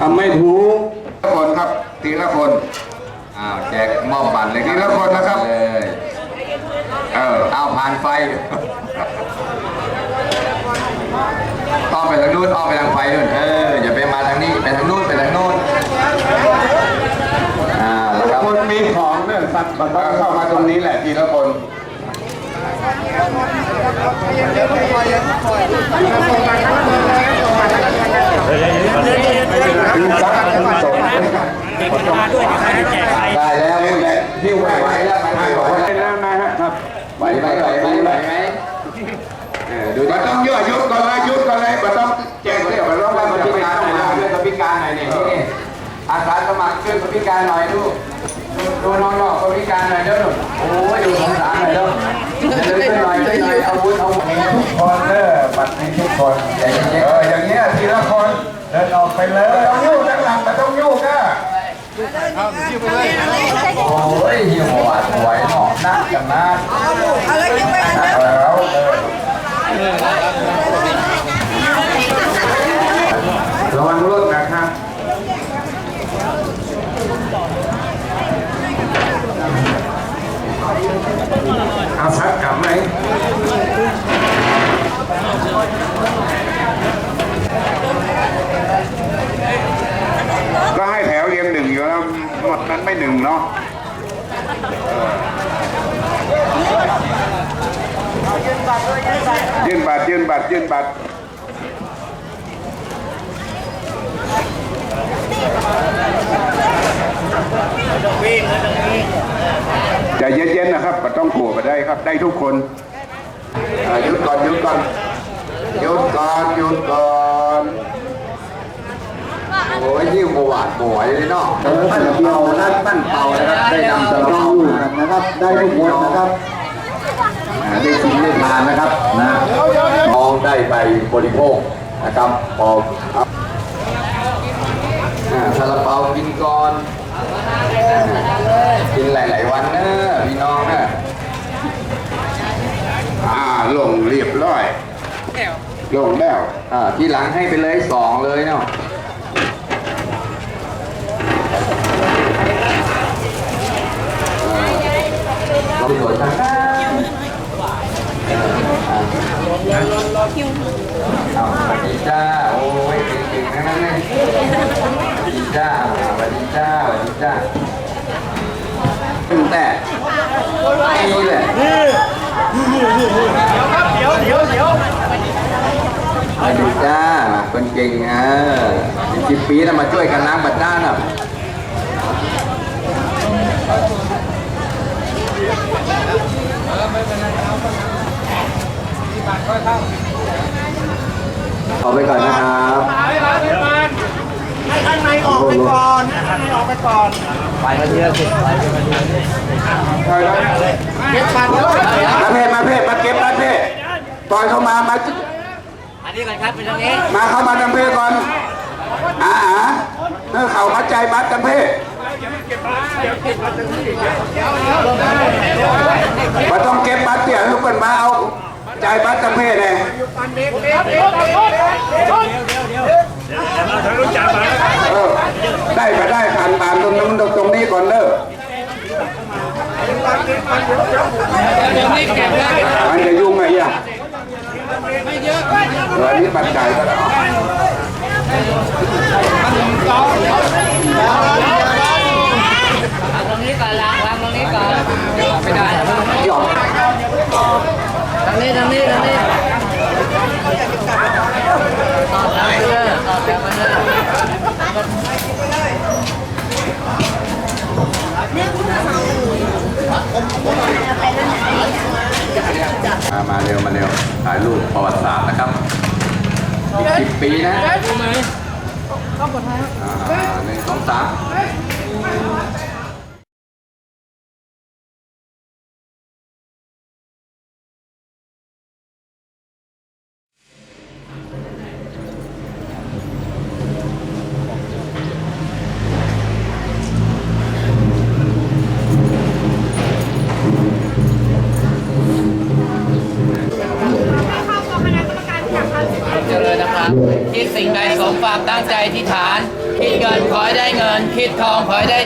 ทำไม่ถูกทีละคนครับทีละคนอ้าวแจกมอบบัตรเลยทีละคนนะครับ เลยเออเอาผ่านไฟอ้อมไปทางนู้นอ้อมไปทางไฟนู่นเอออย่าไปมาทางนี้ไปทางนู้นไปทางนู้นอ่าแล้วครับคนมีของเนี่ยสัตว์มันต้องเข้ามาตรงนี้แหละทีละคนดูซักกันสองได้แล้วนี่แหละที่ไหวไหวแล้วไปไหวไหวได้แล้วนะฮะครับไหวไหมไหวไหมไหวไหมเออดูดิมันต้องยั่วยุดก่อนเลยยุดก่อนเลยมันต้องแจ้งเรื่องมันต้องช่วยว่าพิการหน่อยมานะช่วยคนพิการหน่อยนี่นี่อาสาสมัครช่วยคนพิการหน่อยดูดูน้องๆคนพิการหน่อยเด้อโอ้ยดูสงสารหน่อยเด้อเดินขึ้นหน่อยขึ้นหน่อย เอาวุธเอาวุธทุกคนเด้อบัตรมีทุกคนเอออย่างเงี้ยทีละคนเดินออกไปเลยต้องยุ่งด้านหลังมันต้องยุ่งอะโอ้ยเหี่ยวหวาดไหวหนอกนักกันนะแล้วระวังรถนะครับเอาซัดกลับไหมก็ให้แถวเรียงหนึ่งอยู่แล้ว หมดนั้นไม่หนึ่งเนาะยื่นบัตรยื่นบัตรยื่นบัตรใจเย็นๆนะครับต้องกลัวไปได้ครับ ได้ทุกคนหยุดก่อนหยุดก่อนหยุดก่อนหยุดก่อน โอ้ยยิ่งหวาดไหวเลยเนาะเออปั้นเดียวนะปั้นเป่านะครับได้นำจะต้องอยู่กันนะครับ ได้ทุกคนนะครับอ่าได้ชิมได้ทานนะครับนะน้องได้ไปบริโภคนะครับพออ่าซาลาเปากินก่อนกินหลาย ๆ วันเนอะพี่น้องเนอะอ่าลงเรียบร้อยลงแล้วอ่าทีหลังให้ไปเลยสองเลยเนาะ เราสวยจังเอาสวัสดีจ้าโอ้ยเก่งๆทั้งนั้นเลยสวัสดีจ้าสวัสดีจ้าสวัสดีจ้าตั้งแต่นี่แหละมาดูจ้าคนเก่งเป็นสิบปีแล้วมาช่วยกันล้างบัตรด้านอะ เอาไปก่อนนะครับให้ข้างในออกไปก่อนให้ข้างในออกไปก่อนใช่แล้วเก็บบัตรแล้วมาเพศมาเพศมาเก็บมาเพศปล่อยเข้ามามาอันนี้ก่อนครับเป็นตรงนี้ มาเข้ามาทำเพศก่อนอ่าอ่าเออเข่ามาใจบัตรทำเพศ มาต้องเก็บบัตรเดี๋ยวทุกคนมาเอาใจายบัตรทำเพศเลยได้ก็ได้ผ่านผ่านตรงนู้นตรงนี้ก่อนเด้อมันจะยุ่งไงอะเอออันนี้ปัจจัยก็แล้ว ตรงนี้ก่อนล้างล้างตรงนี้ก่อนไม่ได้ หยอก ทางนี้ทางนี้ทางนี้ต่อแถวไปเลยต่อแถวไปเลย มามาเร็วมาเร็วถ่ายรูปประวัติศาสตร์นะครับอีกสิบปีนะอ่าหนึ่งสองสามเจริญนะครับที่สิ่งใดสมความ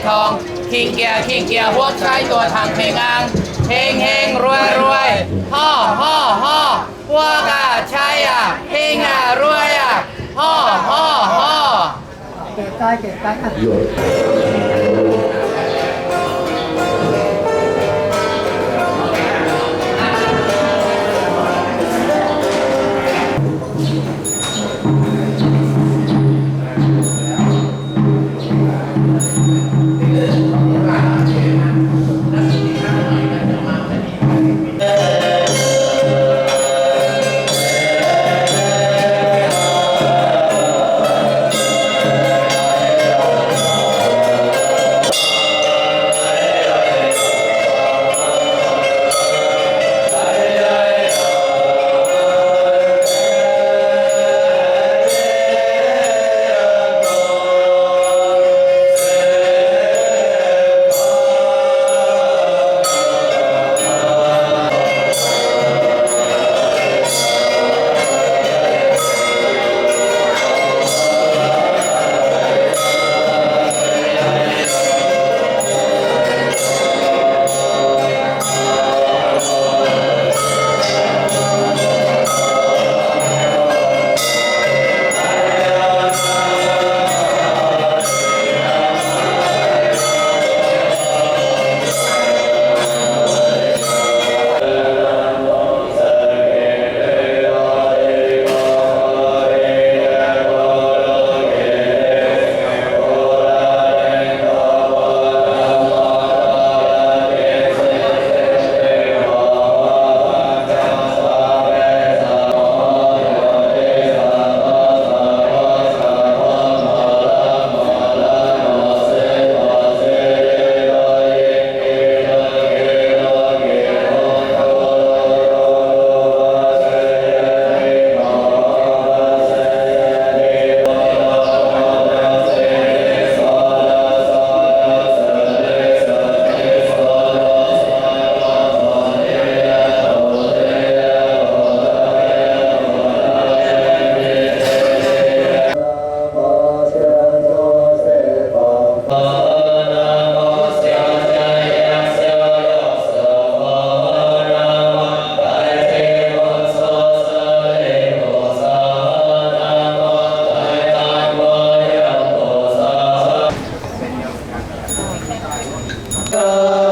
ทอง ขี้เกียจขิงเกียจพวกใช้ตัวทางเพลงางเฮงเฮงรวยรวยห่อห่อห่อพวกอะช่อะเฮงอะรวยอะห่อห่อห่อเก็บใต้เก็บใต้อะ Sangha.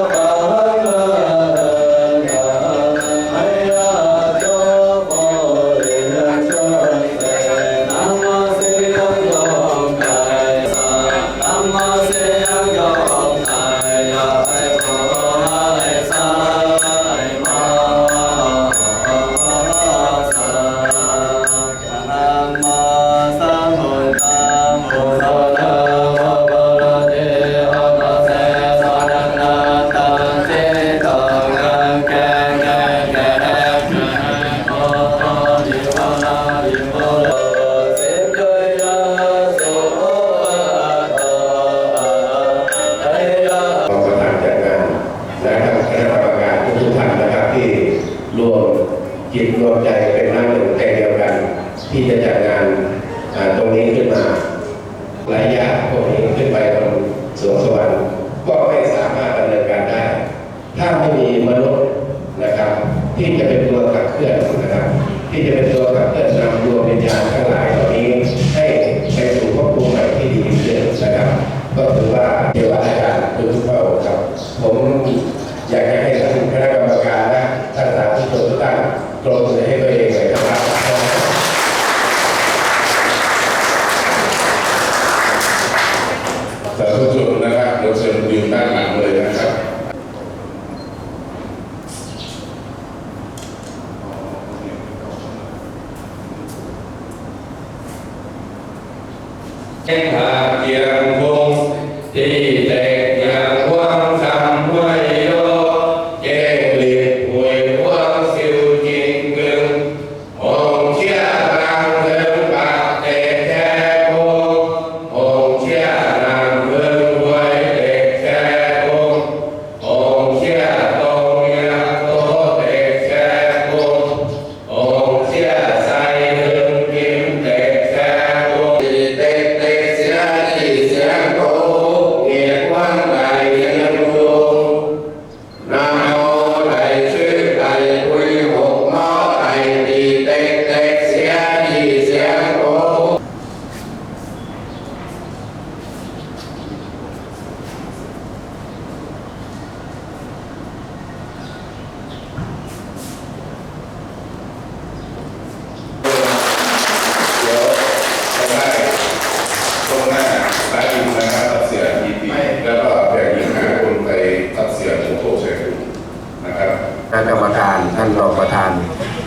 อยากให้ท่านคณะกรรมการนะท่านสาธุชนทุกท่านตรงใจให้ไป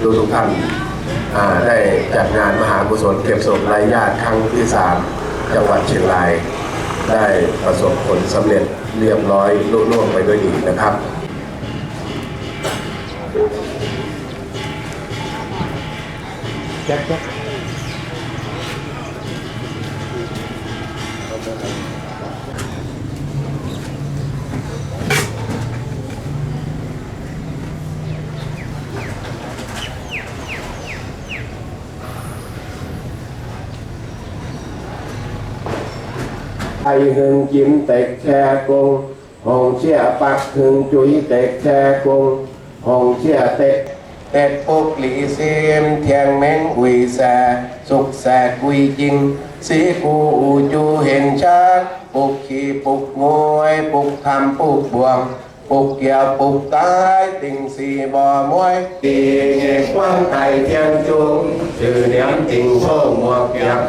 ทุกทุกท่านได้จัดงานมหากุศลเก็บศพไร้ญาติครั้งที่สามจังหวัดเชียงราย ได้ประสบผลสำเร็จเรียบร้อยลุล่วงไปด้วยดีนะครับ ไอหึงจิ้มเตกแช่กงห้องเชี่ยปักหึงจุยเตกแช่กงห้องเชี่ยเต็กเต็กปุกหลีเซียมเทียงเม้งอุยแสสุกแสกุยจริงสีกูอูจูเห็นชัดปุกขี้ปุกงวยปุกทำปุกบวงปุกเกี่ยวปุกตายติ่งสีบ่อมวยตีเงกว้างไก่เทียงจุงชื่อเนียมติ่งโชว์หมวกเกียบ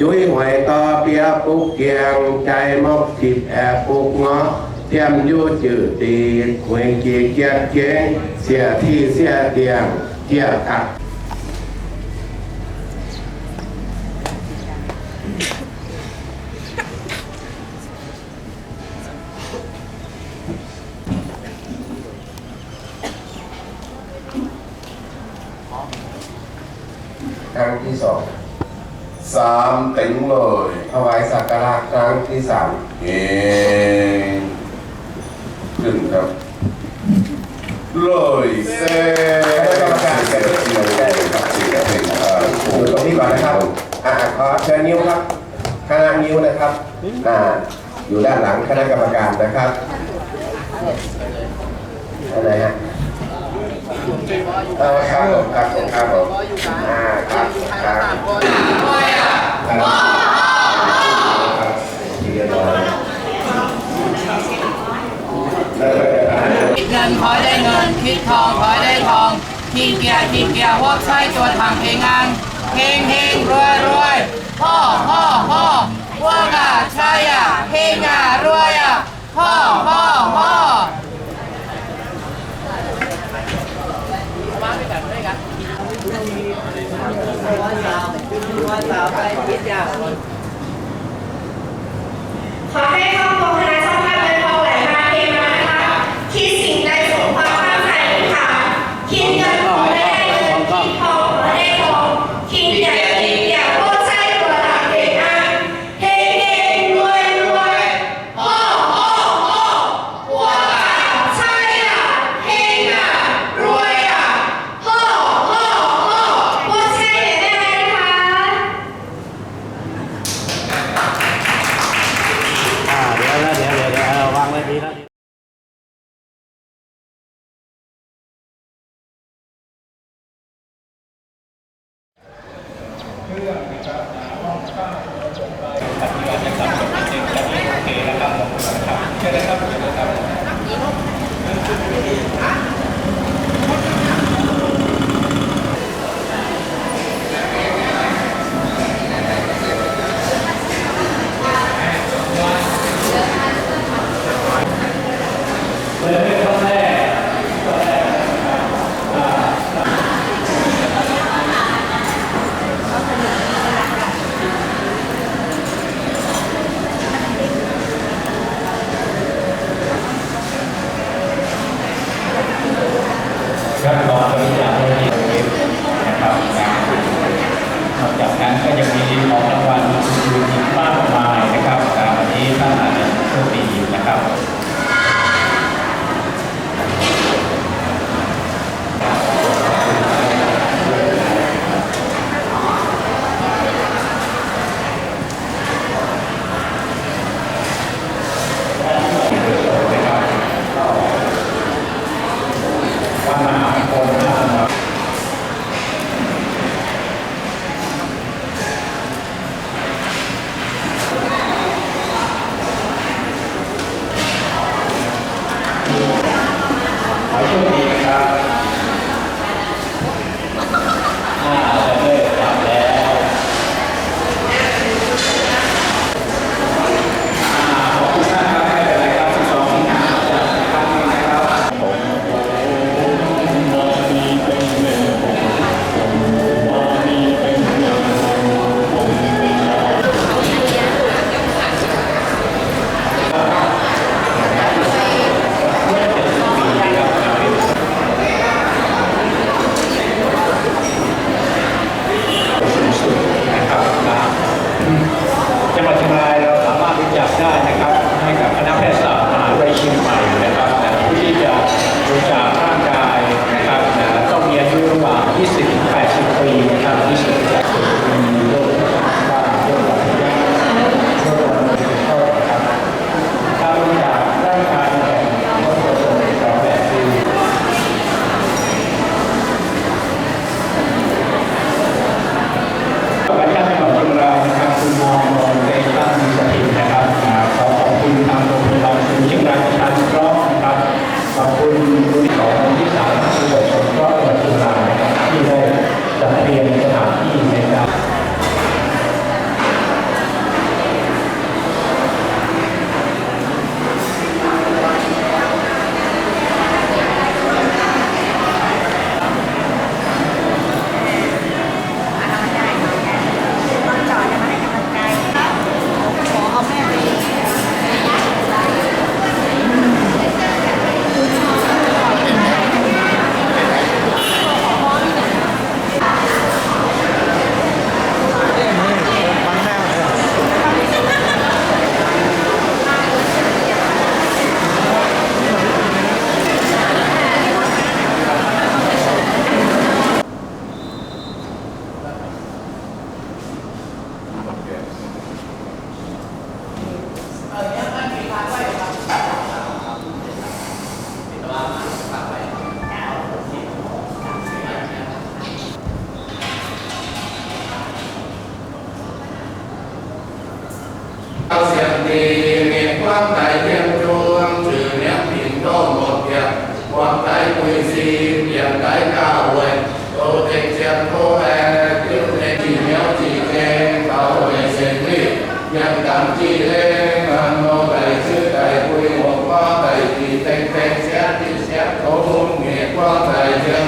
ช่วยหวยตอเปียปุกแกงใจมกสิบแอบปุกเงาะเตียมยู่จืดตีหวยเกีเกียเกีงเสียที่เสียเตียงเกียตักรั้งที่สอง สามเต็งเลย ถวายสักการะครั้งที่สาม เอ ขึ้นครับเลยเซ่คณะกรรมการเสร็จเดียวได้ครับสี่กับเป็นอ่ออยู่ตรงนี้ก่อนนะครับอ่าขอเชิญนิ้วครับคณะนิ้วนะครับอ่าอยู่ด้านหลังคณะกรรมการนะครับอะไรฮะเออครับผมครับผมครับผมอ่าครับครับทีเดียวเลย คิดเงินขอได้เงิน คิดทองขอได้ทองคิงเกียร์คิงเกียร์พวกใช้ตัวทำเพงานเฮงเฮงรวยรวยพ่อพ่อพ่อพวกอะใช่อะเฮงอะรวยอะพ่อพ่อพ่อขอให้ครอบครัวคณะเจ้า